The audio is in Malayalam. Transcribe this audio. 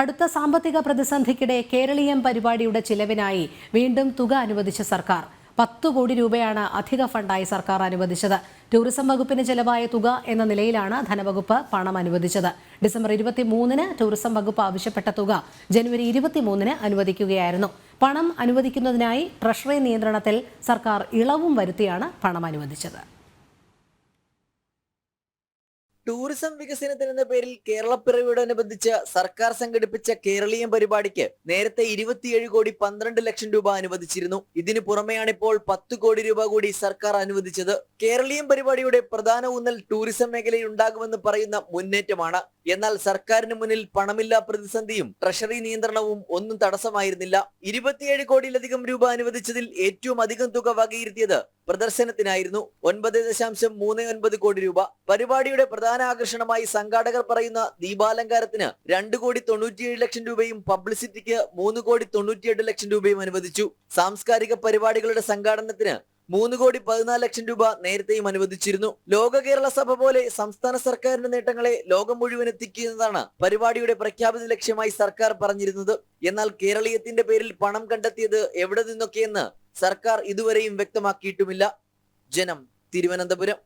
കടുത്ത സാമ്പത്തിക പ്രതിസന്ധിക്കിടെ കേരളീയം പരിപാടിയുടെ ചിലവിനായി വീണ്ടും തുക അനുവദിച്ച സർക്കാർ. പത്തു കോടി രൂപയാണ് അധിക ഫണ്ടായി സർക്കാർ അനുവദിച്ചത്. ടൂറിസം വകുപ്പിന് ചെലവായ തുക എന്ന നിലയിലാണ് ധനവകുപ്പ് പണം അനുവദിച്ചത്. ഡിസംബർ ഇരുപത്തിമൂന്നിന് ടൂറിസം വകുപ്പ് ആവശ്യപ്പെട്ട തുക ജനുവരി ഇരുപത്തിമൂന്നിന് അനുവദിക്കുകയായിരുന്നു. പണം അനുവദിക്കുന്നതിനായി ട്രഷറി നിയന്ത്രണത്തിൽ സർക്കാർ ഇളവും വരുത്തിയാണ് പണം അനുവദിച്ചത്. ടൂറിസം വികസനത്തിന് എന്ന പേരിൽ കേരളപ്പിറവിയോടനുബന്ധിച്ച് സർക്കാർ സംഘടിപ്പിച്ച കേരളീയം പരിപാടിക്ക് നേരത്തെ ഇരുപത്തിയേഴ് കോടി പന്ത്രണ്ട് ലക്ഷം രൂപ അനുവദിച്ചിരുന്നു. ഇതിനു പുറമെയാണ് ഇപ്പോൾ പത്ത് കോടി രൂപ കൂടി സർക്കാർ അനുവദിച്ചത്. കേരളീയം പരിപാടിയുടെ പ്രധാന ഊന്നൽ ടൂറിസം മേഖലയിൽ ഉണ്ടാകുമെന്ന് പറയുന്ന മുന്നേറ്റമാണ്. എന്നാൽ സർക്കാരിന് മുന്നിൽ പണമില്ല പ്രതിസന്ധിയും ട്രഷറി നിയന്ത്രണവും ഒന്നും തടസ്സമായിരുന്നില്ല. ഇരുപത്തിയേഴ് കോടിയിലധികം രൂപ അനുവദിച്ചതിൽ ഏറ്റവും അധികം തുക വകയിരുത്തിയത് പ്രദർശനത്തിനായിരുന്നു. ഒൻപത് ദശാംശം മൂന്ന് ഒൻപത് കോടി രൂപ. പരിപാടിയുടെ പ്രധാന ആകർഷണമായി സംഘാടകർ പറയുന്ന ദീപാലങ്കാരത്തിന് രണ്ട് കോടി തൊണ്ണൂറ്റിയേഴ് ലക്ഷം രൂപയും പബ്ലിസിറ്റിക്ക് മൂന്ന് കോടി തൊണ്ണൂറ്റിയെട്ട് ലക്ഷം രൂപയും അനുവദിച്ചു. സാംസ്കാരിക പരിപാടികളുടെ സംഘാടനത്തിന് മൂന്ന് കോടി പതിനാല് ലക്ഷം രൂപ നേരത്തെയും അനുവദിച്ചിരുന്നു. ലോക കേരള സഭ പോലെ സംസ്ഥാന സർക്കാരിന്റെ നേട്ടങ്ങളെ ലോകം മുഴുവൻ എത്തിക്കുന്നതാണ് പരിപാടിയുടെ പ്രഖ്യാപിത ലക്ഷ്യമായി സർക്കാർ പറഞ്ഞിരുന്നത്. എന്നാൽ കേരളീയത്തിന്റെ പേരിൽ പണം കണ്ടെത്തിയത് എവിടെ നിന്നൊക്കെയെന്ന് സർക്കാർ ഇതുവരെയും വ്യക്തമാക്കിയിട്ടുമില്ല. ജനം തിരുവനന്തപുരം.